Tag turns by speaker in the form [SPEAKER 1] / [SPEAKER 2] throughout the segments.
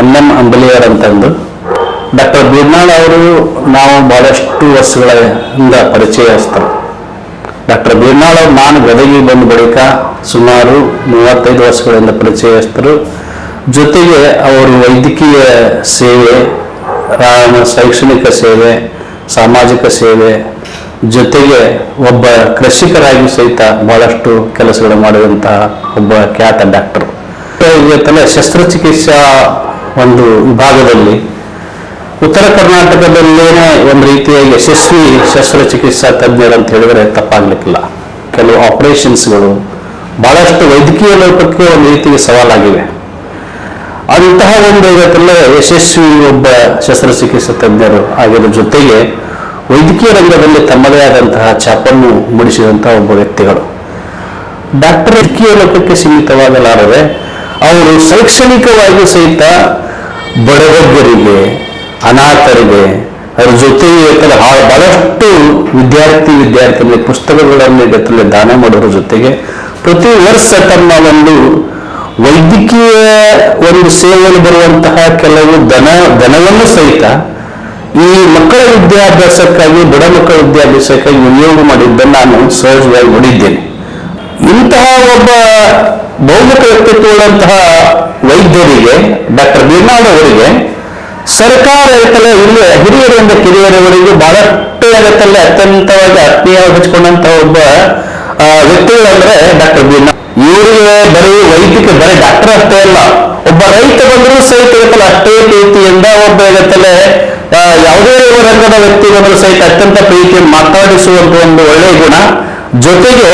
[SPEAKER 1] N M ಅಂಬಲಿಯರ್ ಅಂತಂದು doctor ಬೀರ್ನಾಳ್ ಅವರು ನಾವು ಬಹಳಷ್ಟು ವರ್ಷಗಳಿಂದ ಪರಿಚಯಸ್ಥರು ಡಾಕ್ಟರ್ ಬೀರ್ನಾಳ್ ಅವರು ನಾನು ಗದಗಿಗೆ ಬಂದ ಬಳಿಕ ಸುಮಾರು ಮೂವತ್ತೈದು ವರ್ಷಗಳಿಂದ ಪರಿಚಯಸ್ಥರು ಜೊತೆಗೆ ಅವರು ವೈದ್ಯಕೀಯ ಸೇವೆ ಶೈಕ್ಷಣಿಕ ಸೇವೆ, ಸಾಮಾಜಿಕ ಸೇವೆ, ಜೊತೆಗೆ ಒಬ್ಬ ಕೃಷಿಕರಾಗಿ ಸಹಿತ ಬಹಳಷ್ಟು ಕೆಲಸಗಳು ಮಾಡುವಂತಹ ಒಬ್ಬ ಖ್ಯಾತ ಡಾಕ್ಟರ್. ಶಸ್ತ್ರಚಿಕಿತ್ಸಾ ಒಂದು ವಿಭಾಗದಲ್ಲಿ. ಉತ್ತರ ಕರ್ನಾಟಕದಲ್ಲೇನೆ ಒಂದು ರೀತಿಯ ಯಶಸ್ವಿ ಶಸ್ತ್ರಚಿಕಿತ್ಸಾ ತಜ್ಞರು ಅಂತ ಹೇಳಿದರೆ ತಪ್ಪಾಗ್ಲಿಕ್ಕಿಲ್ಲ. ಕೆಲವು ಆಪರೇಷನ್ಸ್ಗಳು ಬಹಳಷ್ಟು ವೈದ್ಯಕೀಯ ಲೋಕಕ್ಕೆ ಒಂದು ರೀತಿಗೆ ಸವಾಲಾಗಿವೆ. ಅಂತಹ ಒಂದು ಇವತ್ತೆಲ್ಲ ಯಶಸ್ವಿ ಒಬ್ಬ ಶಸ್ತ್ರಚಿಕಿತ್ಸಾ ತಜ್ಞರು ಆಗಿರೋ ಜೊತೆಗೆ ವೈದ್ಯಕೀಯ ರಂಗದಲ್ಲಿ ತಮ್ಮದೇ ಆದಂತಹ ಛಾಪನ್ನು ಮೂಡಿಸಿದಂತಹ ಒಬ್ಬ ವ್ಯಕ್ತಿಗಳು. ಡಾಕ್ಟರ್ ವೈದ್ಯಕೀಯ ಲೋಕಕ್ಕೆ ಸೀಮಿತವಾಗಲಾರದೆ ಅವರು ಶೈಕ್ಷಣಿಕವಾಗಿ ಸಹಿತ ಬಡವರಿಗೆ ಅನಾಥರಿಗೆ, ಅವ್ರ ಜೊತೆಗೆ ಇರ್ತಾರೆ ಬಹಳಷ್ಟು ವಿದ್ಯಾರ್ಥಿ ವಿದ್ಯಾರ್ಥಿಗಳಿಗೆ ಪುಸ್ತಕಗಳನ್ನು ಇವತ್ತಲ್ಲಿ ದಾನ ಮಾಡೋದ್ರ ಜೊತೆಗೆ ಪ್ರತಿ ವರ್ಷ ತಮ್ಮ ಒಂದು ವೈದ್ಯಕೀಯ ಒಂದು ಸೇವೆಯಲ್ಲಿ ಬರುವಂತಹ ಕೆಲವು ದನ ದನವನ್ನು ಸಹಿತ ಈ ಮಕ್ಕಳ ವಿದ್ಯಾಭ್ಯಾಸಕ್ಕಾಗಿ, ಬಡ ಮಕ್ಕಳ ವಿದ್ಯಾಭ್ಯಾಸಕ್ಕಾಗಿ ವಿನಿಯೋಗ ಮಾಡಿದ್ದನ್ನು ನಾನು ಸಹಜವಾಗಿ ನೋಡಿದ್ದೇನೆ. ಇಂತಹ ಒಬ್ಬ ಬೌದ್ಧಿಕ ವ್ಯಕ್ತಿತ್ವಗಳಂತಹ ವೈದ್ಯರಿಗೆ, ಡಾಕ್ಟರ್ ಬಿರ್ನಾಡ್ ಅವರಿಗೆ, ಸರ್ಕಾರ ಇರ್ತಲ್ಲ ಇಲ್ಲಿ ಹಿರಿಯರಿಂದ ಕಿರಿಯರವರೆಗೂ ಬಹಳಷ್ಟು ಆಗತ್ತಲ್ಲ, ಅತ್ಯಂತವಾಗಿ ಆತ್ಮೀಯ ಹಚ್ಕೊಂಡಂತಹ ಒಬ್ಬ ವ್ಯಕ್ತಿಗಳು ವ್ಯಕ್ತಿಗಳಂದ್ರೆ ಡಾಕ್ಟರ್ ಬಿರ್ನಾಡ್. ಇವರಿಗೆ ಬರೀ ವೈದ್ಯಕ ಬರೀ ಡಾಕ್ಟರ್ ಅಷ್ಟೇ ಅಲ್ಲ, ಒಬ್ಬ ರೈತ ಬಂದರೂ ಸಹಿತ ಇರುತ್ತಲ್ಲ ಅಷ್ಟೇ ಪ್ರೀತಿಯಿಂದ ಒಬ್ಬ ಇರುತ್ತಲ್ಲೇ ಯಾವುದೇ ರಂಗದ ವ್ಯಕ್ತಿ ಬಂದರೂ ಸಹಿತ ಅತ್ಯಂತ ಪ್ರೀತಿಯನ್ನು ಮಾತಾಡಿಸುವಂತ ಒಂದು ಒಳ್ಳೆಯ ಗುಣ. ಜೊತೆಗೆ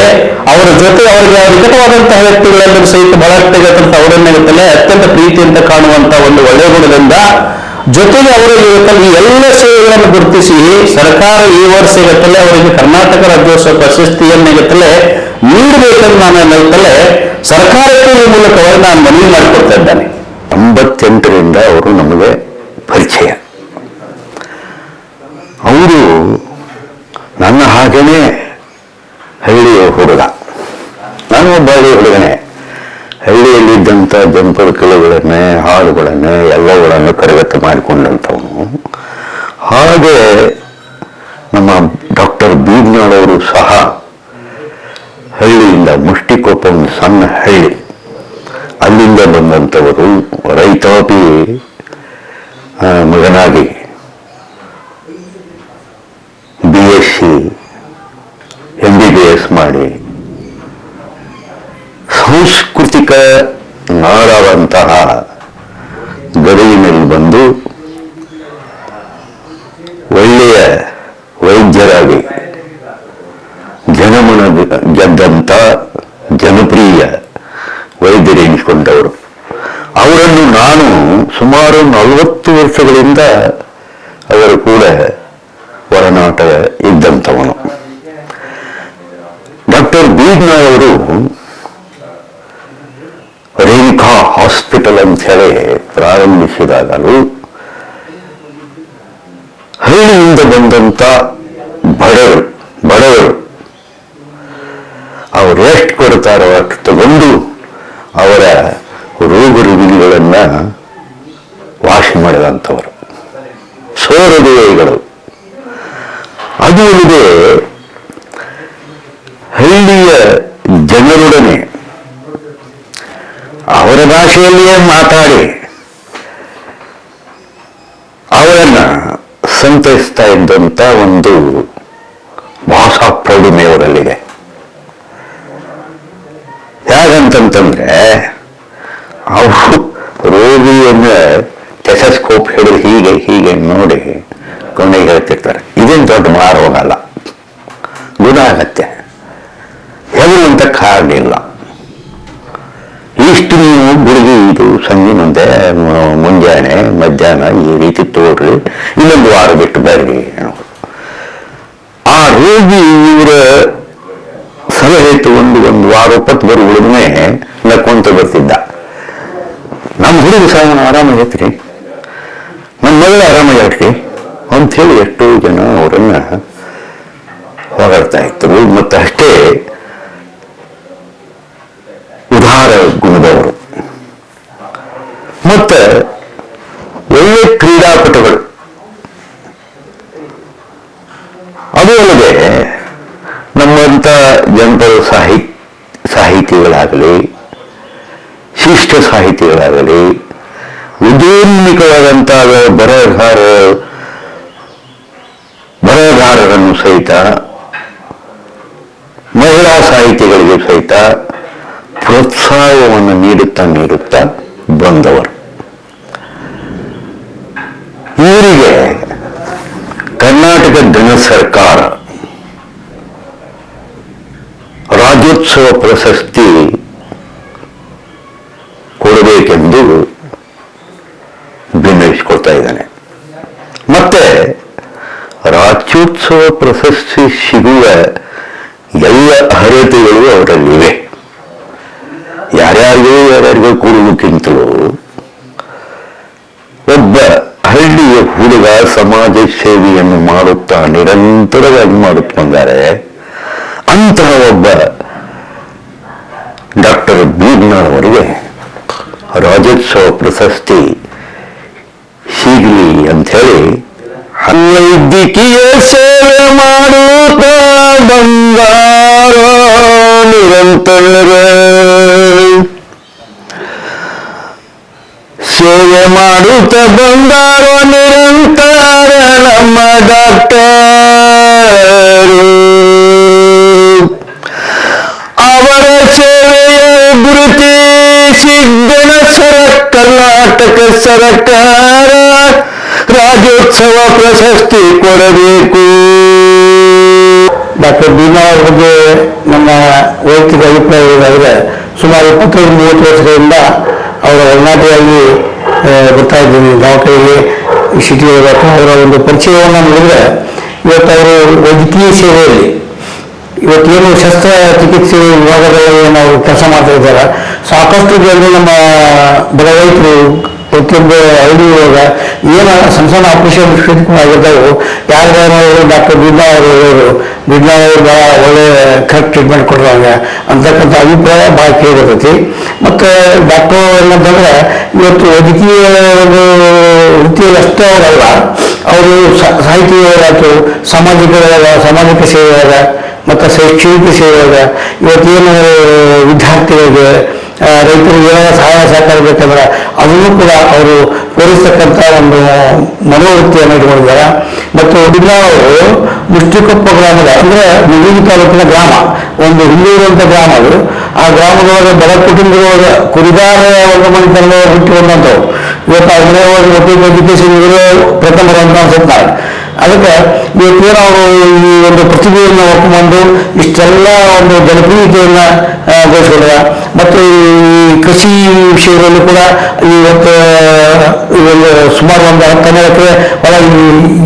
[SPEAKER 1] ಅವರ ಜೊತೆ ಅವರಿಗೆ ನಿಕಟವಾದಂತಹ ವ್ಯಕ್ತಿಗಳೆಲ್ಲರೂ ಸಹಿತ ಬಹಳಷ್ಟು ಇವತ್ತಂತ ಅವರನ್ನೇಗುತ್ತಲ್ಲ ಅತ್ಯಂತ ಪ್ರೀತಿಯಿಂದ ಕಾಣುವಂತ ಒಂದು ಒಳ್ಳೆಯ ಗುಣದಿಂದ ಜೊತೆಗೆ ಅವರಿಗೆ ಎಲ್ಲ ಸೇವೆಗಳನ್ನು ಗುರುತಿಸಿ, ಸರ್ಕಾರ ಈ ವರ್ಷ ಅವರಿಗೆ ಕರ್ನಾಟಕ ರಾಜ್ಯೋತ್ಸವ ಪ್ರಶಸ್ತಿಯನ್ನು ನೀಡಬೇಕೆಂದು ನಾನು ಅನ್ನುತ್ತಲೇ ಸರ್ಕಾರಕ್ಕೆ ಈ ಮೂಲಕವಾಗಿ ನಾನು ಮನವಿ ಮಾಡಿಕೊಡ್ತಾ ಇದ್ದೇನೆ.
[SPEAKER 2] ಎಂಬತ್ತೆಂಟರಿಂದ ಅವರು ನಮಗೆ ಪರಿಚಯ ಅವರು ನನ್ನ ಹಾಗೇನೆ ಹಳ್ಳಿಯ ಹುಡುಗ ನಾನು ಒಬ್ಬ ಹಳ್ಳಿ ಹುಡುಗನೇ. ಹಳ್ಳಿಯಲ್ಲಿದ್ದಂಥ ಕಿಲುಗಳನ್ನೇ ಹಾಡುಗಳನ್ನೇ, ಎಲ್ಲವುಗಳನ್ನು ಕರಗತ ಮಾಡಿಕೊಂಡಂಥವನು. ಹಾಗೆ ನಮ್ಮ ಡಾಕ್ಟರ್ ಬೀಜ್ನಾಳವರು ಸಹ ಹಳ್ಳಿಯಿಂದ ಮುಷ್ಟಿಕೊಪ್ಪ ಸಣ್ಣ ಹಳ್ಳಿ. ಅಲ್ಲಿಂದ ಬಂದಂಥವರು ರೈತಾಪಿ ಮಗನಾಗಿ B S C M B B S ಮಾಡಿ ಸಾಂಸ್ಕೃತಿಕ ನಾಡಾದಂತಹ ಗದಗಿನಲ್ಲಿ ಬಂದು ಒಳ್ಳೆಯ ವೈದ್ಯರಾಗಿ ಜನಮನ ಗೆದ್ದಂಥ ಜನಪ್ರಿಯ ವೈದ್ಯರು ಎನಿಸಿಕೊಂಡವರು ಅವರನ್ನು ನಾನು ಸುಮಾರು ನಲವತ್ತು ವರ್ಷಗಳಿಂದ ಅವರು ಕೂಡ ಒಡನಾಟ ಇದ್ದಂಥವನು ಡಾಕ್ಟರ್ ಬೀಗ್ನಾಳ್ ಅವರು ರೇಣುಕಾ ಹಾಸ್ಪಿಟಲ್ ಅಂತ ಹೇಳಿ ಪ್ರಾರಂಭಿಸಿದಾಗಲೂ ಹಳ್ಳಿಯಿಂದ ಬಂದಂತ ಬಡವರು ಬಡವರು, ಅವರು ಎಷ್ಟು ಕೊಡ್ತಾರೋ ಅಷ್ಟು ತಗೊಂಡು ಅವರ ರೋಗ ರುಗಿಣಿಗಳನ್ನ ವಾಸಿ ಮಾಡಿದಂಥವರು ಸೋರದೇವಿಗಳು ಅದು ಅಲ್ಲದೆ ಹಳ್ಳಿಯ ಜನರೊಡನೆ ಅವರ ಭಾಷೆಯಲ್ಲಿಯೇ ಮಾತಾಡಿ ಅವರನ್ನ ಸಂತೈಸ್ತಾ ಇದ್ದಂಥ ಒಂದು ಭಾಷಾ ಪ್ರೌಢಿಮೆ ಅವರಲ್ಲಿದೆ ಹೇಗಂತಂತಂದ್ರೆ ಅವರು ರೋಗಿಯನ್ನ ಟೆಸಸ್ಕೋಪ್ ಹಿಡಿದು ಹೀಗೆ ಹೀಗೆ ನೋಡಿ ಕೊನೆಗೆ ಹೇಳ್ತಿರ್ತಾರೆ. ಇದೇನು ದೊಡ್ಡ ಮಾರೋಗಲ್ಲ ಗುಣ ಆಗತ್ತೆ ಹೇಳುವಂತ ಕಾರಣ ಇಲ್ಲ. ಇಷ್ಟು ನೀವು ಇದು ಸಂಜೆ ಮುಂದೆ ಮುಂಜಾನೆ, ಮಧ್ಯಾಹ್ನ ಈ ರೀತಿ ತೋಡ್ರಿ ಇನ್ನೊಂದು ವಾರ ಬಿಟ್ಟು ಬರ್ರಿ ಆ ರೋಗಿ ಇವರ ಸಲಹೆ ತಗೊಂಡು ಒಂದು ವಾರ ಒಪ್ಪತ್ತು ಬರೋ ಹುಡುಗನೇ ನಕ್ಕೊಂತ ಬರ್ತಿದ್ದ. ನಮ್ಮ ಹುಡುಗ ಸಹ ಆರಾಮಾಗೈತ್ರಿ ನನ್ನ ಮಗಳು ಅಂತ ಅಂಥೇಳಿ ಎಷ್ಟೋ ಜನ ಅವರನ್ನ ಹೊಗಳ್ತಾ ಇತ್ತು ಮತ್ತು ಅಷ್ಟೇ ಉದಾರ ಗುಣದವರು. ಮತ್ತೆ ಒಳ್ಳೆ ಕ್ರೀಡಾಪಟುಗಳು. ಅದು ಅಲ್ಲದೆ ನಮ್ಮಂತ ಜನಪದ ಸಾಹಿ, ಸಾಹಿತಿಗಳಾಗಲಿ, ಶಿಷ್ಟ ಸಾಹಿತಿಗಳಾಗಲಿ ಉದ್ಯೋನ್ಮುಖವಾದಂತಹ ಬರಹಗಾರ, ಬರಹಗಾರರನ್ನು ಸಹಿತ, ಮಹಿಳಾ ಸಾಹಿತಿಗಳಿಗೆ ಸಹಿತ ಪ್ರೋತ್ಸಾಹವನ್ನು ನೀಡುತ್ತಾ ನೀಡುತ್ತಾ ಬಂದವರು. ಸರ್ಕಾರ. ರಾಜ್ಯೋತ್ಸವ ಪ್ರಶಸ್ತಿ ಕೊಡಬೇಕೆಂದು ಭಿನ್ನವಿಸಿಕೊಳ್ತಾ ಇದ್ದಾನೆ. ಮತ್ತೆ ರಾಜ್ಯೋತ್ಸವ ಪ್ರಶಸ್ತಿ ಸಿಗುವ ಎಲ್ಲ ಅರ್ಹತೆಗಳು ಅವರಲ್ಲಿವೆ ಯಾರ್ಯಾರಿಗೂ ಯಾರ್ಯಾರಿಗೂ ಕೊಡುವುದಕ್ಕಿಂತಲೂ ಒಬ್ಬ ಹಳ್ಳಿಯ ಹುಡುಗ ಸಮಾಜ ಸೇವೆಯನ್ನು ಮಾಡುತ್ತಾ ನಿರಂತರವಾಗಿ ಮಾಡುತ್ತಾ ಬಂದರೆ ಅಂತಹ ಒಬ್ಬ ಡಾಕ್ಟರ್ ಬೀರ್ನಾಳ್ ಅವರಿಗೆ ರಾಜ್ಯೋತ್ಸವ ಪ್ರಶಸ್ತಿ ಸಿಗಲಿ ಅಂಥೇಳಿ ವೈದ್ಯಕೀಯ ಸೇವೆ ಮಾಡುತ್ತಾ ಬಂಗಾರ ನಿರಂತರ ಸೇವೆ ಮಾಡುತ್ತಾ ನಮ್ಮ ಡಾಕ್ಟರ್ ಅವರ ಸೇವೆಯ ಗುರುತಿಸಿ ಗಣ ಸರ ಕರ್ನಾಟಕ ಸರ್ಕಾರ. ರಾಜ್ಯೋತ್ಸವ ಪ್ರಶಸ್ತಿ ಕೊಡಬೇಕು.
[SPEAKER 3] ಡಾಕ್ಟರ್ ಭೀಮಾ ಅವರಿಗೆ ನಮ್ಮ ವೈಯಕ್ತಿಕ ಅಭಿಪ್ರಾಯ ಏನಾದರೆ ಸುಮಾರು ಇಪ್ಪತ್ತೈದು ಮೂವತ್ತು ವರ್ಷಗಳಿಂದ ಅವರ ಒಡನಾಟಿಯಾಗಿ ಆ, ಬರ್ತಾ ಇದ್ದೀನಿ. ಸಿಟಿ ಅವರ ಒಂದು ಪರಿಚಯವನ್ನು ನೋಡಿದ್ರೆ ಇವತ್ತು ಅವರು ವೈದ್ಯಕೀಯ ಸೇವೆಯಲ್ಲಿ ಇವತ್ತೇನು ಶಸ್ತ್ರ ಚಿಕಿತ್ಸೆ ವಿಭಾಗದಲ್ಲಿ ನಾವು ಕೆಲಸ ಮಾಡ್ತಾ ಇದ್ದಾರೆ. ಸಾಕಷ್ಟು ಜನರು ನಮ್ಮ ಬಡ ಪ್ರತಿಯೊಬ್ಬರು ಹಳ್ಳಿ ಒಳಗೆ ಏನು ಸಣ್ಣ ಸಣ್ಣ ಆಪರೇಷನ್ ಆಗಿರ್ತಾವೆ ಯಾರ್ಯಾರು ಡಾಕ್ಟರ್ ಬಿಡ್ಲಾ ಅವರು ಇರೋರು ಬಿಡ್ಲಾ ಅವರು ಭಾಳ ಒಳ್ಳೆ ಕರೆಕ್ಟ್ ಟ್ರೀಟ್ಮೆಂಟ್ ಕೊಡುವಾಗ ಅಂತಕ್ಕಂಥ ಅಭಿಪ್ರಾಯ ಭಾಳ ಕೇಳಿರ್ತೈತಿ ಮತ್ತು ಡಾಕ್ಟ್ರು ಏನಂತಂದ್ರೆ ಇವತ್ತು ವೈದ್ಯಕೀಯ ಒಂದು ವೃತ್ತಿಯಲ್ಲಿ ಅಷ್ಟೇ ಅವರಲ್ಲ, ಅವರು ಸಾಹಿತ್ಯವಾಯಿತು ಸಾಮಾಜಿಕ ಸಾಮಾಜಿಕ ಸೇವೆಯಾದ ಮತ್ತು ಶೈಕ್ಷಣಿಕ ಸೇವೆಯಾದ ಇವತ್ತೇನು ವಿದ್ಯಾರ್ಥಿಗಳಿಗೆ ರೈತರಿಗೆ ಏನಾದರೂ ಸಹಾಯ ಸಹಕಾರ ಬೇಕಂದ್ರೆ ಅದನ್ನು ಕೂಡ ಅವರು ಪೂರೈಸ್ತಕ್ಕಂಥ ಒಂದು ಮನೋವೃತ್ತಿಯನ್ನು ಇಟ್ಕೊಂಡಿದ್ದಾರೆ ಮತ್ತು ಒಡಿಲ ಅವರು ಮುಷ್ಟಿಕೊಪ್ಪ ಗ್ರಾಮದ, ಅಂದರೆ ಮುಗಿಗೆ ತಾಲೂಕಿನ ಗ್ರಾಮ, ಒಂದು ಹಿನ್ನೂರಂತ ಗ್ರಾಮ ಅದು. ಆ ಗ್ರಾಮದೊಳಗೆ ಬಡ ಕುಟುಂಬದೊಳಗೆ ಕುರಿದಾರ ವರ್ಗ ಮನೆತನ ಹುಟ್ಟಿ ಇವತ್ತು ಒಂದು ಒಟ್ಟು ಎಜುಕೇಶನ್ ಇವರು ಪ್ರಥಮರು ಅಂತ ಅನ್ಸುತ್ತೆ ನಾನು. ಅದಕ್ಕೆ ಇವತ್ತೇನು ಅವರು ಈ ಒಂದು ಪ್ರತಿಭೆಯನ್ನು ಒಪ್ಪಿಕೊಂಡು ಇಷ್ಟೆಲ್ಲ ಒಂದು ಜನಪ್ರಿಯತೆಯನ್ನು ಗಳಿಸ್ಕೊಂಡ್ರ ಮತ್ತು ಈ ಕೃಷಿ ವಿಷಯದಲ್ಲೂ ಕೂಡ ಇವತ್ತು ಒಂದು ಸುಮಾರು ಒಂದು ಹತ್ತನೇ ಎಕರೆ ಹೊಲ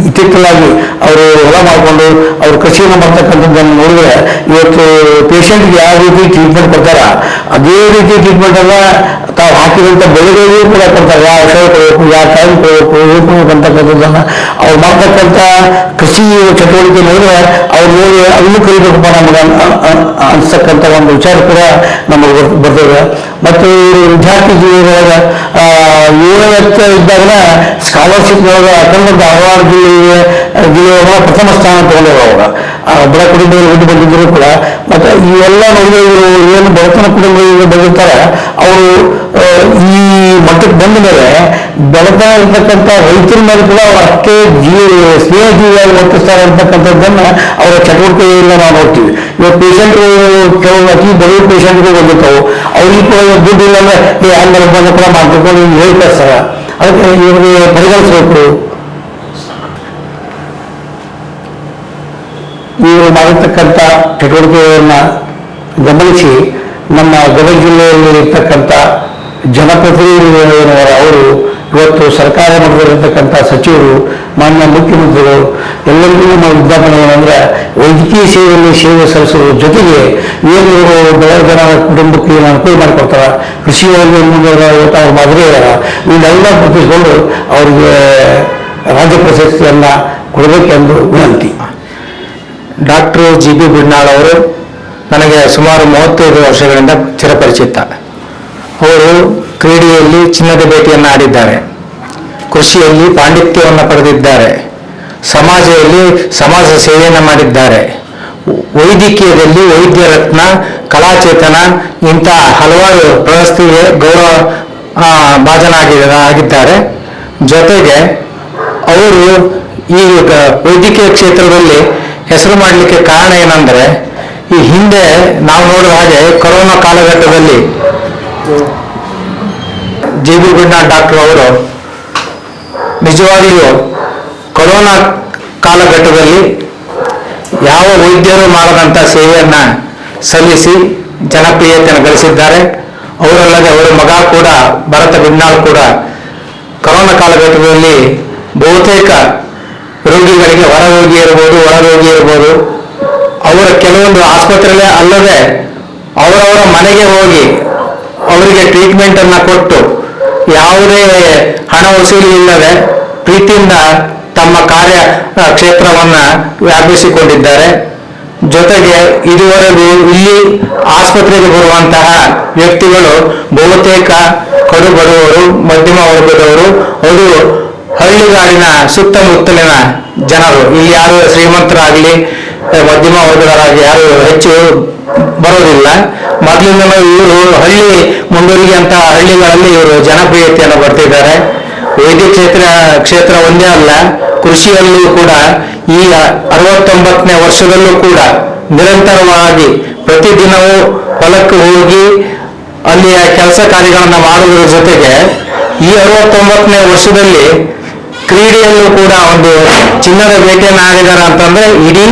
[SPEAKER 3] ಇತ್ತಿತ್ತಲಾಗಿ ಅವರು ಹೊಲ ಮಾಡಿಕೊಂಡು ಅವರು ಕೃಷಿಯನ್ನು ಮಾಡ್ತಕ್ಕಂಥದ್ದನ್ನು ನೋಡಿದ್ರೆ ಇವತ್ತು ಪೇಷಂಟ್ಗೆ ಯಾವ ರೀತಿ ಟ್ರೀಟ್ಮೆಂಟ್ ಕೊಡ್ತಾರ, ಅದೇ ರೀತಿ ಟ್ರೀಟ್ಮೆಂಟ್ ಅಲ್ಲ ತಾವು ಹಾಕಿದಂಥ ಬೆಳೆಗಳಿಗೂ ಕೂಡ ಕೊಡ್ತಾರೆ. ಯಾವ ಔಷಧ ಕೊಡಬೇಕು ಯಾವ ಟೈಮ್ ಕೊಡಬೇಕು ಅಂತಕ್ಕಂಥದ್ದನ್ನು ಅವ್ರು ಮಾಡ್ತಕ್ಕಂಥ ಕೃಷಿ ಚಟುವಟಿಕೆ ನೋಡಿದ್ರೆ ಅವ್ರು ನೋಡಿ ಅಲ್ಲಿ ಕಲಿಬೇಕಪ್ಪ ನಮ್ಗೆ ಅನ್ಸಕ್ಕಂತ ಅನ್- ಅನ್- ಒಂದು ವಿಚಾರ ಕೂಡ ನಮಗೆ ಬರ್- ಬರ್ತದೆ. ಮತ್ತು ವಿದ್ಯಾರ್ಥಿ ಜೀವನದೊಳಗೆ ಏಳತ್ತ ಇದ್ದಾಗ ಸ್ಕಾಲರ್ಶಿಪ್ ಒಳಗೆ ಅಖಂಡ ಧಾರವಾಡ ಜಿಲ್ಲೆಗೆ ಜಿಲ್ಲೆಯೊಳಗೆ ಪ್ರಥಮ ಸ್ಥಾನ ತಗೊಂಡವರು ಅವಾಗ ಆ, ಬಡ ಕುಟುಂಬದಲ್ಲಿ ಹುಟ್ಟು ಬಂದಿದ್ದರೂ ಕೂಡ. ಮತ್ತು ಇವೆಲ್ಲ ನೋಡಿದ್ರೆ ಇವರು ಏನು ಬಡತನ ಕುಟುಂಬದಿಂದ ಬಂದಿರ್ತಾರೆ, ಅವರು ಈ ಮಟ್ಟಕ್ಕೆ ಬಂದ ಮೇಲೆ ಬೆಳತನ ಇರ್ತಕ್ಕಂಥ ರೈತರ ಮೇಲೆ ಕೂಡ ಅವರು ಅಷ್ಟೇ ಜೀವ ಸ್ನೇಹ ಜೀವಿಯಾಗಿ ವರ್ತಿಸ್ತಾರೆ ಅಂತಕ್ಕಂಥದ್ದನ್ನ ಅವರ ಚಟುವಟಿಕೆಯಿಂದ ನಾವು ನೋಡ್ತೀವಿ. ಇವಾಗ ಪೇಷಂಟ್ ಕೆಲವು ಅತಿ ಬಡವ ಪೇಷಂಟ್ಗಳು ಬಂದಿರ್ತಾವೆ. ಅವ್ರಿಗೆ ಕೂಡ ದುಡ್ಡು ಇಲ್ಲ ಅಂದ್ರೆ, ಏ ಹಂಗೆ ಬಂದ ಕೂಡ ಮಾಡ್ತಿರ್ಕೊಂಡು ನೀವು ಹೇಳ್ತಾರೆ ಕಳಿಸ್ತಾರೆ ಅದಕ್ಕೆ ಇವ್ರಿಗೆ ಪರಿಗಣಿಸಬೇಕು. ಇವರು ಮಾಡಿರ್ತಕ್ಕಂಥ ಚಟುವಟಿಕೆಗಳನ್ನ ಗಮನಿಸಿ ನಮ್ಮ ಗದಗ ಜಿಲ್ಲೆಯಲ್ಲಿ ಇರ್ತಕ್ಕಂಥ ಜನಪ್ರತಿನಿಧಿಗಳೇನವರ ಅವರು ಇವತ್ತು ಸರ್ಕಾರ ಮಟ್ಟದಲ್ಲಿರ್ತಕ್ಕಂಥ ಸಚಿವರು, ಮಾನ್ಯ ಮುಖ್ಯಮಂತ್ರಿಗಳು, ಎಲ್ಲರಿಗೂ ನಮ್ಮ ವಿಜ್ಞಾಪನೆ ಏನಂದ್ರೆ ವೈದ್ಯಕೀಯ ಸೇವೆಯಲ್ಲಿ ಸೇವೆ ಸಲ್ಲಿಸುವ ಜೊತೆಗೆ ಏನು ಬಡ ಜನ ಕುಟುಂಬಕ್ಕೆ ಏನು ಅನುಕೂಲ ಮಾಡಿಕೊಡ್ತಾರ? ಕೃಷಿ ಇವತ್ತು ಅವ್ರ ಮಾದರಿ ಇದಾರ ಇವನ್ನೆಲ್ಲ ಗುರುತಿಸಿಕೊಂಡು ಅವರಿಗೆ ರಾಜ್ಯ ಪ್ರಶಸ್ತಿಯನ್ನು ಕೊಡಬೇಕೆಂದು ವಿನಂತಿ.
[SPEAKER 4] ಡಾಕ್ಟರ್ ಜಿ ಬಿ ಬಿಡ್ನಾಳ್ ಅವರು ನನಗೆ ಸುಮಾರು ಮೂವತ್ತೈದು ವರ್ಷಗಳಿಂದ ಚಿರಪರಿಚಿತ. ಅವರು ಕ್ರೀಡೆಯಲ್ಲಿ ಚಿನ್ನದ ಭೇಟಿಯನ್ನು ಆಡಿದ್ದಾರೆ. ಕೃಷಿಯಲ್ಲಿ ಪಾಂಡಿತ್ಯವನ್ನು ಪಡೆದಿದ್ದಾರೆ. ಸಮಾಜದಲ್ಲಿ ಸಮಾಜ ಸೇವೆಯನ್ನು ಮಾಡಿದ್ದಾರೆ. ವೈದ್ಯಕೀಯದಲ್ಲಿ ವೈದ್ಯ ರತ್ನ, ಕಲಾಚೇತನ ಇಂತಹ ಹಲವಾರು ಪ್ರಶಸ್ತಿಗೆ ಗೌರವ ಭಾಜನಾಗಿ ಆಗಿದ್ದಾರೆ. ಜೊತೆಗೆ ಅವರು ಈ ವೈದ್ಯಕೀಯ ಕ್ಷೇತ್ರದಲ್ಲಿ ಹೆಸರು ಮಾಡಲಿಕ್ಕೆ ಕಾರಣ ಏನಂದ್ರೆ, ಈ ಹಿಂದೆ ನಾವು ನೋಡುವ ಹಾಗೆ ಕೊರೋನಾ ಕಾಲಘಟ್ಟದಲ್ಲಿ ಡಾಕ್ಟರ್ ಅವರು ನಿಜವಾಗಿಯೂ ಕೊರೋನಾ ಕಾಲಘಟ್ಟದಲ್ಲಿ ಯಾವ ವೈದ್ಯರು ಮಾಡದಂತ ಸೇವೆಯನ್ನ ಸಲ್ಲಿಸಿ ಜನಪ್ರಿಯತೆಯನ್ನು ಗಳಿಸಿದ್ದಾರೆ. ಅವರಲ್ಲದೆ ಅವರ ಮಗ ಕೂಡ, ಭರತ ಬಿನ್ನಾಳ್ ಕೂಡ ಕೊರೋನಾ ಕಾಲಘಟ್ಟದಲ್ಲಿ ಬಹುತೇಕ ರೋಗಿಗಳಿಗೆ ಹೊರರೋಗಿ ಇರಬಹುದು ಇರ್ಬೋದು ಇರಬಹುದು ಅವರ ಕೆಲವೊಂದು ಆಸ್ಪತ್ರೆಯಲ್ಲೇ ಅಲ್ಲದೆ ಅವರವರ ಮನೆಗೆ ಹೋಗಿ ಅವರಿಗೆ ಟ್ರೀಟ್ಮೆಂಟ್ ಅನ್ನ ಕೊಟ್ಟು ಯಾವುದೇ ಹಣ ವಸೂಲಿ ಇಲ್ಲದೆ ಪ್ರೀತಿಯಿಂದ ತಮ್ಮ ಕಾರ್ಯ ಕ್ಷೇತ್ರವನ್ನ ವ್ಯಾಪಿಸಿಕೊಂಡಿದ್ದಾರೆ. ಜೊತೆಗೆ ಇದುವರೆಗೂ ಇಲ್ಲಿ ಆಸ್ಪತ್ರೆಗೆ ಬರುವಂತಹ ವ್ಯಕ್ತಿಗಳು ಬಹುತೇಕ ಕಡು ಬಡವರು ಮಧ್ಯಮ ವರ್ಗದವರು, ಅದು ಹಳ್ಳಿಗಾಡಿನ ಸುತ್ತಮುತ್ತಲಿನ ಜನರು. ಇಲ್ಲಿ ಯಾರು ಶ್ರೀಮಂತರಾಗಲಿ ಮಧ್ಯಮ ವರ್ಗದವರಾಗಿ ಯಾರು ಹೆಚ್ಚು ಬರೋದಿಲ್ಲ. ಮೊದಲಿಂದಲೂ ಇವರು ಹಳ್ಳಿ ಮುಂದುವರಿಗೆಂತ ಹಳ್ಳಿಗಳಲ್ಲಿ ಇವರು ಜನಪ್ರಿಯತೆಯನ್ನು ಬರ್ತಿದ್ದಾರೆ ವೈದ್ಯ ಕ್ಷೇತ್ರ ಕ್ಷೇತ್ರ ಒಂದೇ ಅಲ್ಲ, ಕೃಷಿಯಲ್ಲೂ ಕೂಡ ಈ ಅರವತ್ತೊಂಬತ್ತನೇ ವರ್ಷದಲ್ಲೂ ಕೂಡ ನಿರಂತರವಾಗಿ ಪ್ರತಿದಿನವೂ ಹೊಲಕ್ಕೆ ಹೋಗಿ ಅಲ್ಲಿಯ ಕೆಲಸ ಕಾರ್ಯಗಳನ್ನು ಮಾಡುವುದರ ಜೊತೆಗೆ ಈ ಅರವತ್ತೊಂಬತ್ತನೇ ವರ್ಷದಲ್ಲಿ ಕ್ರೀಡೆಯಲ್ಲೂ ಕೂಡ ಒಂದು ಚಿನ್ನದ ಬೇಟೆಯನ್ನು ಆಡಿದ್ದಾರೆ ಅಂತಂದ್ರೆ ಇಡೀ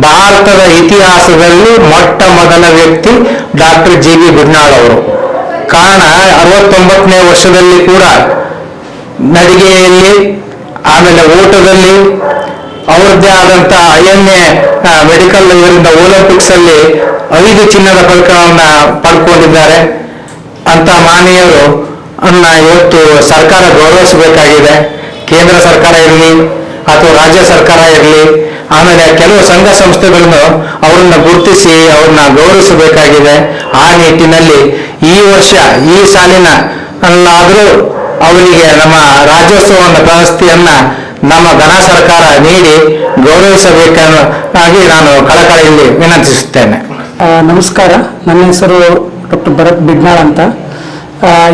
[SPEAKER 4] ಭಾರತದ ಇತಿಹಾಸದಲ್ಲಿ ಮೊಟ್ಟ ಮೊದಲ ವ್ಯಕ್ತಿ ಡಾಕ್ಟರ್ ಜಿ ಬಿ ಬಿಡ್ನಾಳ್ ಅವರು. ಕಾರಣ ಅರವತ್ತೊಂಬತ್ತನೇ ವರ್ಷದಲ್ಲಿ ಕೂಡ ನಡಿಗೆಯಲ್ಲಿ, ಆಮೇಲೆ ಓಟದಲ್ಲಿ, ಅವರದ್ದೇ ಆದಂತ ಐಎನ್ಎ ಮೆಡಿಕಲ್ ಇವರಿಂದ ಒಲಿಂಪಿಕ್ಸ್ ಅಲ್ಲಿ ಐದು ಚಿನ್ನದ ಪದಕವನ್ನ ಪಡ್ಕೊಂಡಿದ್ದಾರೆ. ಅಂತ ಮಾನೀಯರು, ಅನ್ನ ಇವತ್ತು ಸರ್ಕಾರ ಗೌರವಿಸಬೇಕಾಗಿದೆ. ಕೇಂದ್ರ ಸರ್ಕಾರ ಇರಲಿ ಅಥವಾ ರಾಜ್ಯ ಸರ್ಕಾರ ಇರಲಿ, ಆಮೇಲೆ ಕೆಲವು ಸಂಘ ಸಂಸ್ಥೆಗಳನ್ನು ಅವರನ್ನ ಗುರುತಿಸಿ ಅವ್ರನ್ನ ಗೌರವಿಸಬೇಕಾಗಿದೆ. ಆ ನಿಟ್ಟಿನಲ್ಲಿ ಈ ವರ್ಷ, ಈ ಸಾಲಿನ ಅಲ್ಲಾದರೂ ಅವರಿಗೆ ನಮ್ಮ ರಾಜ್ಯೋತ್ಸವ ಪ್ರಶಸ್ತಿಯನ್ನ ನಮ್ಮ ಘನ ಸರ್ಕಾರ ನೀಡಿ ಗೌರವಿಸಬೇಕಾಗಿ ನಾನು ಕಳಕಳಿಯಲ್ಲಿ ವಿನಂತಿಸುತ್ತೇನೆ.
[SPEAKER 5] ನಮಸ್ಕಾರ. ನನ್ನ ಹೆಸರು ಡಾಕ್ಟರ್ ಭರತ್ ಬಿಡ್ನಾಳ್ ಅಂತ.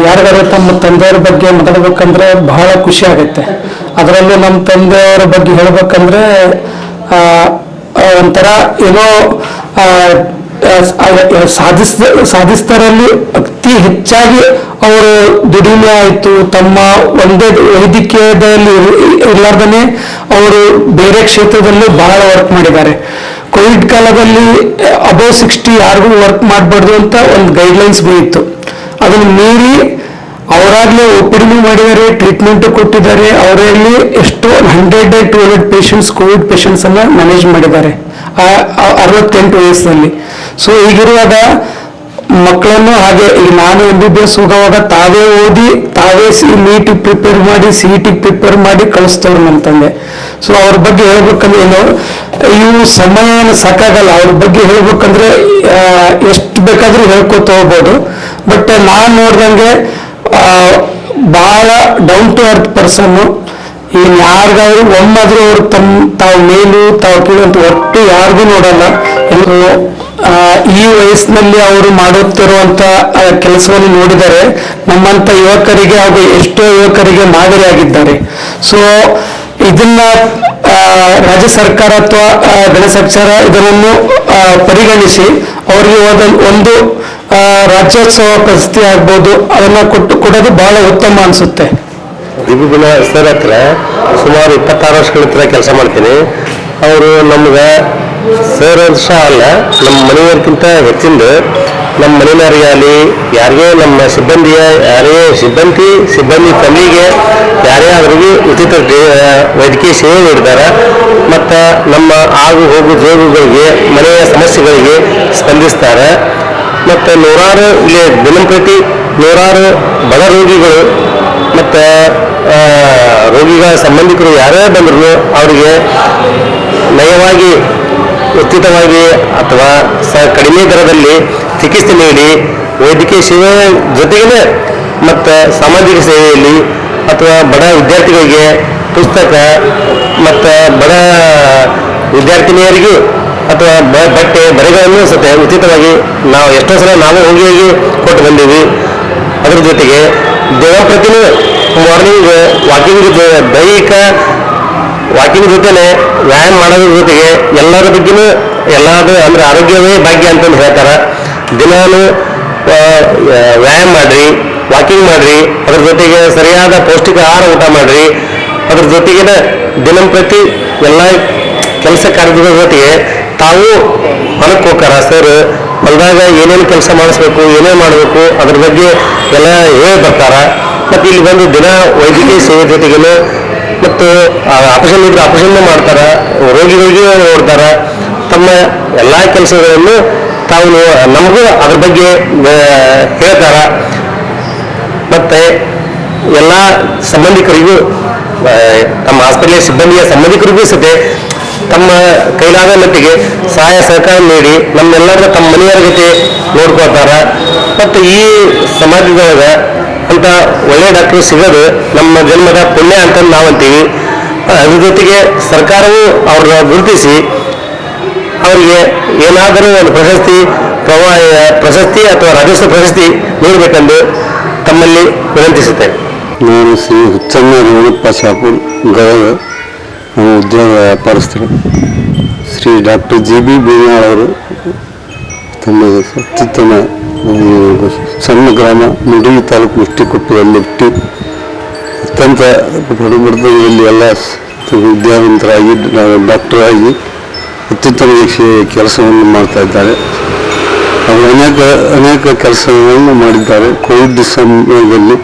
[SPEAKER 5] ಯಾರಿಗಾರು ತಮ್ಮ ತಂದೆಯವ್ರ ಬಗ್ಗೆ ಮಾತಾಡ್ಬೇಕಂದ್ರೆ ಬಹಳ ಖುಷಿ ಆಗುತ್ತೆ. ಅದರಲ್ಲೂ ನಮ್ಮ ತಂದೆಯವರ ಬಗ್ಗೆ ಹೇಳ್ಬೇಕಂದ್ರೆ ಒಂಥರ ಏನೋ ಸಾಧಿಸ್ ಸಾಧಿಸ್ತಾರಲ್ಲಿ ಅತಿ ಹೆಚ್ಚಾಗಿ ಅವರು ದುಡಿಮೆ ಆಯಿತು. ತಮ್ಮ ಒಂದೇ ವೈದ್ಯಕೀಯದಲ್ಲಿ ಇರ್ಲಾರ್ದೇ ಅವರು ಬೇರೆ ಕ್ಷೇತ್ರದಲ್ಲೂ ಬಹಳ ವರ್ಕ್ ಮಾಡಿದ್ದಾರೆ. ಕೋವಿಡ್ ಕಾಲದಲ್ಲಿ ಅಬೌವ್ ಸಿಕ್ಸ್ಟಿ ಯಾರಿಗೂ ವರ್ಕ್ ಮಾಡಬಾರ್ದು ಅಂತ ಒಂದು ಗೈಡ್ಲೈನ್ಸ್ ಇತ್ತು ಅದನ್ನು ಮೀರಿ ಅವರಾಗಲೇ ಒ ಪಿ ಮಾಡಿದ್ದಾರೆ ಟ್ರೀಟ್ಮೆಂಟ್ ಕೊಟ್ಟಿದ್ದಾರೆ. ಅವರಲ್ಲಿ ಎಷ್ಟೋ hundred to hundred patients Covid patients ಅನ್ನ ಮ್ಯಾನೇಜ್ ಮಾಡಿದ್ದಾರೆ. ಅರವತ್ತೆಂಟು ವಯಸ್ಸಲ್ಲಿ. ಸೊ ಈಗಿರುವಾಗ ಮಕ್ಕಳನ್ನು ಹಾಗೆ ಈಗ ನಾನು ಎಂ ಬಿ ಬಿ ಎಸ್ ಹೋಗುವಾಗ ತಾವೇ ಓದಿ, ತಾವೇ ಸಿ ನೀಟ್ ಪ್ರಿಪೇರ್ ಮಾಡಿ ಸಿ ಟಿ ಪ್ರಿಪೇರ್ ಮಾಡಿ ಕಳಿಸ್ತವ್ರು ನಮ್ಮ ತಂದೆ. ಸೊ ಅವ್ರ ಬಗ್ಗೆ ಹೇಳ್ಬೇಕಂದ್ರೆ ಏನು, ಇವು ಸಮಯ ಸಾಕಾಗಲ್ಲ. ಅವ್ರ ಬಗ್ಗೆ ಹೇಳ್ಬೇಕಂದ್ರೆ ಎಷ್ಟು ಬೇಕಾದ್ರೂ ಹೇಳ್ಕೊತ ಹೋಗ್ಬೋದು. ಬಟ್ ನಾನು ನೋಡ್ದಂಗೆ ಬಹಳ ಡೌನ್ ಟು ಅರ್ತ್ ಪರ್ಸನ್ನು ಇನ್ ಯಾರಿಗಾದ್ರೂ ಒಮ್ಮಾದ್ರೂ ಅವ್ರು ತಮ್ಮ ತಾವು ಮೇಲು, ತಾವು ಕೀಳು ಅಂತ ಒಟ್ಟು ಯಾರಿಗೂ ನೋಡಲ್ಲ. ಎಲ್ಲರೂ ಈ ವಯಸ್ಸಿನಲ್ಲಿ ಅವರು ಮಾಡುತ್ತಿರುವಂತ ಕೆಲಸವನ್ನು ನೋಡಿದರೆ ನಮ್ಮಂತ ಯುವಕರಿಗೆ ಹಾಗೂ ಎಷ್ಟೋ ಯುವಕರಿಗೆ ಮಾದರಿಯಾಗಿದ್ದಾರೆ ಸೊ ಇದನ್ನ ರಾಜ್ಯ ಸರ್ಕಾರ ಅಥವಾ ಗಣ ಸರ್ಕಾರ ಇದನ್ನು ಪರಿಗಣಿಸಿ, ಅವರಿಗೆ ಒಂದು ರಾಜ್ಯೋತ್ಸವ ಪ್ರಶಸ್ತಿ ಆಗ್ಬೋದು, ಅದನ್ನ ಕೊಟ್ಟು ಕೊಡೋದು ಬಹಳ ಉತ್ತಮ ಅನ್ಸುತ್ತೆ.
[SPEAKER 6] ದಿಗುಗುಣ ಸರ್ ಹತ್ರ ಸುಮಾರು ಇಪ್ಪತ್ತಾರು ವರ್ಷಗಳ ಹತ್ರ ಕೆಲಸ ಮಾಡ್ತೀನಿ. ಅವರು ನಮ್ಗೆ ಸರ್ ವರ್ಷ ಅಲ್ಲ ನಮ್ಮ ಮನೆಯವರಿಗಿಂತ ಹೆಚ್ಚಿಂದು ನಮ್ಮ ಮನೆಯವರಿಗೆ ಆಗಲಿ, ಯಾರಿಗೇ ನಮ್ಮ ಸಿಬ್ಬಂದಿಯ, ಯಾರೇ ಸಿಬ್ಬಂದಿ ಸಿಬ್ಬಂದಿ ಫ್ಯಾಮಿಲಿಗೆ ಯಾರೇ ಆದ್ರೂ ಉಚಿತ ವೈದ್ಯಕೀಯ ಸೇವೆ ನೀಡಿದ್ದಾರೆ ಮತ್ತು ನಮ್ಮ ಆಗು ಹೋಗು ಜೋಗುಗಳಿಗೆ ಮನೆಯ ಸಮಸ್ಯೆಗಳಿಗೆ ಸ್ಪಂದಿಸ್ತಾರೆ. ಮತ್ತು ನೂರಾರು ಇಲ್ಲಿ ದಿನಂಪ್ರತಿ ನೂರಾರು ಬಡ ರೋಗಿಗಳು ಮತ್ತು ರೋಗಿಗಳ ಸಂಬಂಧಿಕರು ಯಾರೇ ಬಂದರೂ ಅವರಿಗೆ ನಯವಾಗಿ, ಉಚಿತವಾಗಿ ಅಥವಾ ಸ ಕಡಿಮೆ ದರದಲ್ಲಿ ಚಿಕಿತ್ಸೆ ನೀಡಿ ವೈದ್ಯಕೀಯ ಸೇವೆ ಜೊತೆಗೇ ಮತ್ತು ಸಾಮಾಜಿಕ ಸೇವೆಯಲ್ಲಿ ಅಥವಾ ಬಡ ವಿದ್ಯಾರ್ಥಿಗಳಿಗೆ ಪುಸ್ತಕ ಮತ್ತು ಬಡ ವಿದ್ಯಾರ್ಥಿನಿಯರಿಗೂ ಅಥವಾ ಬಟ್ಟೆ ಬರೆಗಳನ್ನು ಸತೆ ಉಚಿತವಾಗಿ ನಾವು ಎಷ್ಟೋ ಸಲ ನಾವು ಹೋಗಿ ಹೋಗಿ ಕೊಟ್ಟು ಬಂದೀವಿ ಅದ್ರ ಜೊತೆಗೆ ದಿನಪ್ರತಿನೂ ಮಾರ್ನಿಂಗ್ ವಾಕಿಂಗ್ ದೈಹಿಕ ವಾಕಿಂಗ್ ಜೊತೆನೆ ವ್ಯಾಯಾಮ ಮಾಡೋದ್ರ ಜೊತೆಗೆ ಎಲ್ಲರ ಬಗ್ಗೆನೂ ಎಲ್ಲದು ಅಂದ್ರೆ ಆರೋಗ್ಯವೇ ಭಾಗ್ಯ ಅಂತಂದು ಹೇಳ್ತಾರೆ. ದಿನಾನು ವ್ಯಾಯಾಮ ಮಾಡ್ರಿ ವಾಕಿಂಗ್ ಮಾಡ್ರಿ, ಅದ್ರ ಜೊತೆಗೆ ಸರಿಯಾದ ಪೌಷ್ಟಿಕ ಆಹಾರ ಊಟ ಮಾಡ್ರಿ, ಅದ್ರ ಜೊತೆಗಿನ ದಿನಂಪ್ರತಿ ಎಲ್ಲ ಕೆಲಸ ಕಾರ್ಯದ ಜೊತೆಗೆ ತಾವು ಹೊಲಕ್ಕೆ ಹೋಗ್ತಾರ ಸರ್? ಹೊಲದಾಗ ಏನೇನು ಕೆಲಸ ಮಾಡಿಸ್ಬೇಕು, ಏನೇನು ಮಾಡಬೇಕು, ಅದ್ರ ಬಗ್ಗೆ ಎಲ್ಲ ಹೇಳಿ ಬರ್ತಾರ? ಮತ್ತು ಇಲ್ಲಿ ಬಂದು ದಿನ ವೈದ್ಯಕೀಯ ಸೇವೆ ಜೊತೆಗೇನು ಮತ್ತು ಆಪರೇಷನ್ ಇದ್ರೆ ಆಪರೇಷನ್ ಮಾಡ್ತಾರ? ರೋಗಿಗಳಿಗೆ ನೋಡ್ತಾರ? ತಮ್ಮ ಎಲ್ಲ ಕೆಲಸಗಳನ್ನು ತಾವು ನಮಗೂ ಅದ್ರ ಬಗ್ಗೆ ಹೇಳ್ತಾರ? ಮತ್ತೆ ಎಲ್ಲ ಸಂಬಂಧಿಕರಿಗೂ ತಮ್ಮ ಆಸ್ಪತ್ರೆಯ ಸಿಬ್ಬಂದಿಯ ಸಂಬಂಧಿಕರಿಗೂ ಸತೆ ತಮ್ಮ ಕೈಲಾದ ಮಟ್ಟಿಗೆ ಸಹಾಯ ಸಹಕಾರ ನೀಡಿ ನಮ್ಮೆಲ್ಲರ ತಮ್ಮ ಮನೆಯವರ ಜೊತೆ ನೋಡ್ಕೊಳ್ತಾರ. ಮತ್ತು ಈ ಸಮಾಜದೊಳಗೆ ಅಂತ ಒಳ್ಳೆ ಡಾಕ್ಟರ್ ಸಿಗೋದು ನಮ್ಮ ಜನ್ಮದ ಪುಣ್ಯ ಅಂತ ನಾವು ಅಂತೀವಿ ಅದ್ರ ಜೊತೆಗೆ ಸರ್ಕಾರವು ಅವ್ರನ್ನ ಗುರುತಿಸಿ ಅವರಿಗೆ ಏನಾದರೂ ಒಂದು ಪ್ರಶಸ್ತಿ ಪ್ರವಾ ಪ್ರಶಸ್ತಿ ಅಥವಾ ರಾಜ್ಯೋತ್ಸವ ಪ್ರಶಸ್ತಿ ನೀಡಬೇಕೆಂದು ತಮ್ಮಲ್ಲಿ ವಿನಂತಿಸುತ್ತೇನೆ.
[SPEAKER 7] ನಾನು ಶ್ರೀ ಹುಚ್ಚಣ್ಣ ಶಾಪುರ್, ಗದಗ. ನಮ್ಮ ಉದ್ಯೋಗ ವ್ಯಾಪಾರಸ್ಥರು. ಶ್ರೀ ಡಾಕ್ಟರ್ ಜಿ ಬಿ ಬೀನಾಳ್ ಅವರು, ತಮ್ಮ ಅತ್ಯುತ್ತಮ ಸಣ್ಣ ಗ್ರಾಮ ಮಿಡಿ ತಾಲೂಕು ಮುಷ್ಟಿಕೊಪ್ಪದಲ್ಲಿ ಹುಟ್ಟಿ, ಅತ್ಯಂತ ಬಡಬಡದಲ್ಲಿ ಎಲ್ಲ ವಿದ್ಯಾವಂತರಾಗಿ ಡಾಕ್ಟರ್ ಆಗಿ ಅತ್ಯುತ್ತಮ ಕೆಲಸವನ್ನು ಮಾಡ್ತಾ ಇದ್ದಾರೆ. ಅವರು ಅನೇಕ ಅನೇಕ ಕೆಲಸಗಳನ್ನು ಮಾಡಿದ್ದಾರೆ. ಕೋವಿಡ್ ಸಮಯದಲ್ಲಿ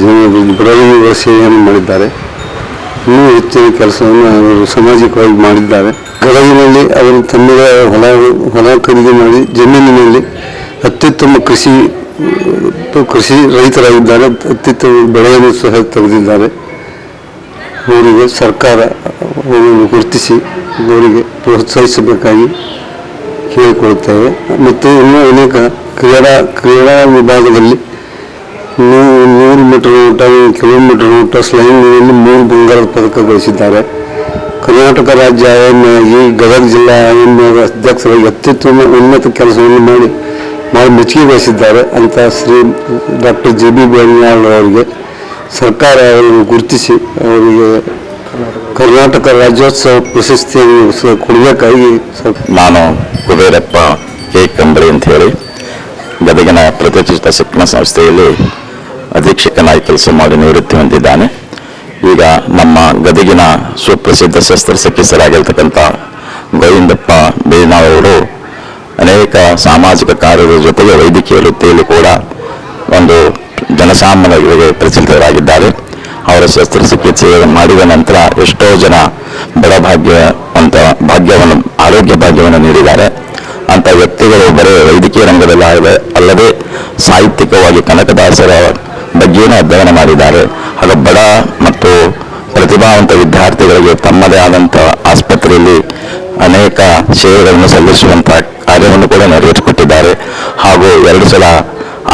[SPEAKER 7] ಜೀವನ ಬಡವರಿಗೆ ಸೇವೆಯನ್ನು ಮಾಡಿದ್ದಾರೆ. ಇನ್ನೂ ಹೆಚ್ಚಿನ ಕೆಲಸವನ್ನು ಅವರು ಸಾಮಾಜಿಕವಾಗಿ ಮಾಡಿದ್ದಾರೆ. ಗದಗಿನಲ್ಲಿ ಅವರು ತಮ್ಮದ ಹೊಲ ಹೊಲ ಖರೀದಿ ಮಾಡಿ ಜಮೀನಿನಲ್ಲಿ ಅತ್ಯುತ್ತಮ ಕೃಷಿ ಕೃಷಿ ರೈತರಾಗಿದ್ದಾರೆ ಅತ್ಯುತ್ತಮ ಬೆಳೆಯನ್ನು ಸಹ ತೆಗೆದಿದ್ದಾರೆ. ಅವರಿಗೆ ಸರ್ಕಾರ ಅವರನ್ನು ಗುರುತಿಸಿ ಅವರಿಗೆ ಪ್ರೋತ್ಸಾಹಿಸಬೇಕಾಗಿ ಕೇಳಿಕೊಳ್ಳುತ್ತೇವೆ. ಮತ್ತು ಇನ್ನೂ ಅನೇಕ ಕ್ರೀಡಾ ಕ್ರೀಡಾ ವಿಭಾಗದಲ್ಲಿ ನೂ- ನೂರು ಮೀಟರ್ ಊಟ, ಕಿಲೋಮೀಟರ್ ಊಟ ಸ್ಲೈನ್ನಲ್ಲಿ ಮೂರು ಬಂಗಾರದ ಪದಕ ಗಳಿಸಿದ್ದಾರೆ. ಕರ್ನಾಟಕ ರಾಜ್ಯ ಆಗಿ ಗದಗ ಜಿಲ್ಲಾ ಐಎಂ ಅಧ್ಯಕ್ಷರಾಗಿ ಅತ್ಯುತ್ತಮ ಉನ್ನತ ಕೆಲಸವನ್ನು ಮಾಡಿ ಮಾಡಿ ಮೆಚ್ಚುಗೆ ಗಳಿಸಿದ್ದಾರೆ ಅಂತ ಶ್ರೀ ಡಾಕ್ಟರ್ ಜೆ ಬಿ ಬೇಣಿಯಾಳ್ ಅವರಿಗೆ. ಸರ್ಕಾರ ಅವರನ್ನು ಗುರುತಿಸಿ, ಅವರಿಗೆ ಕರ್ನಾಟಕ ರಾಜ್ಯೋತ್ಸವ ಪ್ರಶಸ್ತಿಯನ್ನು ಕೊಡಬೇಕಾಗಿ
[SPEAKER 8] ನಾನು ಕುಬೇರಪ್ಪ ಕೆ. ಕಂಬ್ರಿ ಅಂತ ಹೇಳಿ, ಗದಗಿನ ಪ್ರತಿಷ್ಠಿತ ಶಿಕ್ಷಣ ಸಂಸ್ಥೆಯಲ್ಲಿ ಅಧೀಕ್ಷಕನಾಗಿ ಕೆಲಸ ಮಾಡಿ ನಿವೃತ್ತಿ ಹೊಂದಿದ್ದಾನೆ. ಈಗ ನಮ್ಮ ಗದಗಿನ ಸುಪ್ರಸಿದ್ಧ ಶಸ್ತ್ರಚಿಕಿತ್ಸರಾಗಿರ್ತಕ್ಕಂಥ ಗೋವಿಂದಪ್ಪ ಬೇನಾವರು ಅನೇಕ ಸಾಮಾಜಿಕ ಕಾರ್ಯದ ಜೊತೆಗೆ ವೈದ್ಯಕೀಯ ವೃತ್ತಿಯಲ್ಲಿ ಕೂಡ ಒಂದು ಜನಸಾಮಾನ್ಯರಿಗೆ ಪ್ರಚಲಿತರಾಗಿದ್ದಾರೆ ಅವರ ಶಸ್ತ್ರಚಿಕಿತ್ಸೆ ಮಾಡಿದ ನಂತರ ಎಷ್ಟೋ ಜನ ಬಡಭಾಗ್ಯ ಅಂತ ಭಾಗ್ಯವನ್ನು, ಆರೋಗ್ಯ ಭಾಗ್ಯವನ್ನು ನೀಡಿದ್ದಾರೆ. ಅಂತ ವ್ಯಕ್ತಿಗಳು ಬರೀ ವೈದ್ಯಕೀಯ ರಂಗದಲ್ಲಿ ಅಲ್ಲದೆ ಸಾಹಿತ್ಯಿಕವಾಗಿ ಕನಕದಾಸರ ಬಗ್ಗೆಯೂ ಅಧ್ಯಯನ ಮಾಡಿದ್ದಾರೆ. ಹಾಗೂ ಬಡ ಮತ್ತು ಪ್ರತಿಭಾವಂತ ವಿದ್ಯಾರ್ಥಿಗಳಿಗೆ ತಮ್ಮದೇ ಆದಂಥ ಆಸ್ಪತ್ರೆಯಲ್ಲಿ ಅನೇಕ ಸೇವೆಗಳನ್ನು ಸಲ್ಲಿಸುವಂಥ ಕಾರ್ಯವನ್ನು ಕೂಡ ನೆರವೇರಿಸಿಕೊಟ್ಟಿದ್ದಾರೆ. ಹಾಗೂ ಎರಡು ಸಲ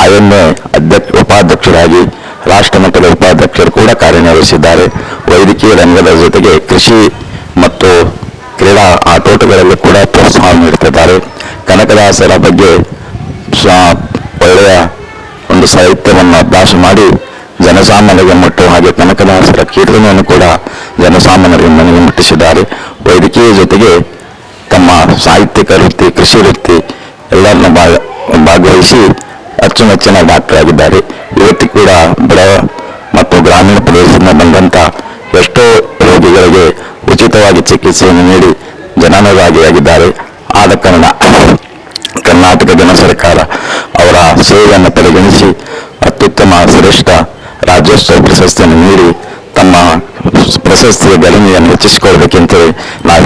[SPEAKER 8] ಐಎಂಎ ಅಧ್ಯಕ್ಷ ಉಪಾಧ್ಯಕ್ಷರಾಗಿ ರಾಷ್ಟ್ರ ಮಟ್ಟದ ಉಪಾಧ್ಯಕ್ಷರು ಕೂಡ ಕಾರ್ಯನಿರ್ವಹಿಸಿದ್ದಾರೆ. ವೈದ್ಯಕೀಯ ರಂಗದ ಜೊತೆಗೆ ಕೃಷಿ ಮತ್ತು ಕ್ರೀಡಾ ಆಟೋಟಗಳಲ್ಲಿ ಕೂಡ ಪ್ರೋತ್ಸಾಹ ನೀಡುತ್ತಿದ್ದಾರೆ. ಕನಕದಾಸರ ಬಗ್ಗೆ ಒಳ್ಳೆಯ ಸಾಹಿತ್ಯವನ್ನು ಅಭ್ಯಾಸ ಮಾಡಿ ಜನಸಾಮಾನ್ಯರಿಗೆ ಮುಟ್ಟುವ ಹಾಗೆ ಕನಕದಾಸರ ಕೀರ್ತನೆಯನ್ನು ಕೂಡ ಜನಸಾಮಾನ್ಯರಿಗೆ ಮನೆಗೆ ಮುಟ್ಟಿಸಿದ್ದಾರೆ. ವೈದ್ಯಕೀಯ ಜೊತೆಗೆ ತಮ್ಮ ಸಾಹಿತ್ಯಿಕ ವೃತ್ತಿ, ಕೃಷಿ ವೃತ್ತಿ ಎಲ್ಲರನ್ನ ಭಾಗ, ಭಾಗವಹಿಸಿ ಅಚ್ಚುಮೆಚ್ಚಿನ ಡಾಕ್ಟರ್ ಆಗಿದ್ದಾರೆ. ಇವತ್ತು ಕೂಡ ಬಡ ಮತ್ತು ಗ್ರಾಮೀಣ ಪ್ರದೇಶದಿಂದ ಬಂದಂಥ ಎಷ್ಟೋ ರೋಗಿಗಳಿಗೆ ಉಚಿತವಾಗಿ ಚಿಕಿತ್ಸೆಯನ್ನು ನೀಡಿ ಜನಾನುರಾಗಿಯಾಗಿದ್ದಾರೆ ಆದ ಕಾರಣ ಕರ್ನಾಟಕ ಜನ ಸರ್ಕಾರ ಸೇವೆಯನ್ನು ಪರಿಗಣಿಸಿ ಅತ್ಯುತ್ತಮ ಶ್ರೇಷ್ಠ ರಾಜ್ಯೋತ್ಸವ ಪ್ರಶಸ್ತಿಯನ್ನು ನೀಡಿ ತಮ್ಮ ಪ್ರಶಸ್ತಿಯ ಬೆಲೆಯನ್ನು ಹೆಚ್ಚಿಸಿಕೊಳ್ಬೇಕೆಂತೇಳಿ ನಾವು